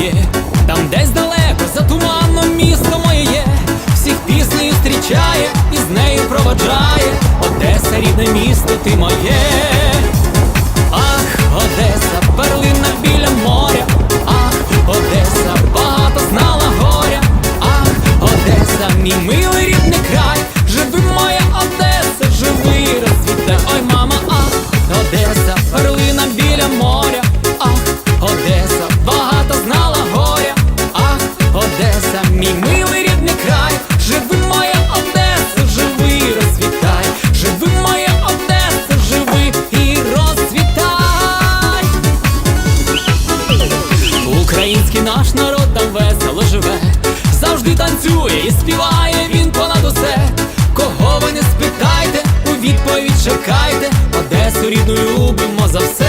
є, там десь далеко за туманом місто моє є, всіх піснею зустрічає і з нею проводжає. Одеса, рідне місто, ти моє. Ах, Одеса, перлина біля моря, Одеса, багато знала горя, ах, Одеса, мій милий рідний край, милий рідний край, живи моя Одеса, живи, розцвітай, живи моя Одеса, живи і розцвітай. Український наш народ там весело живе, завжди танцює і співає він понад усе. Кого ви не спитайте, у відповідь чекайте, Одесу рідну любимо за все.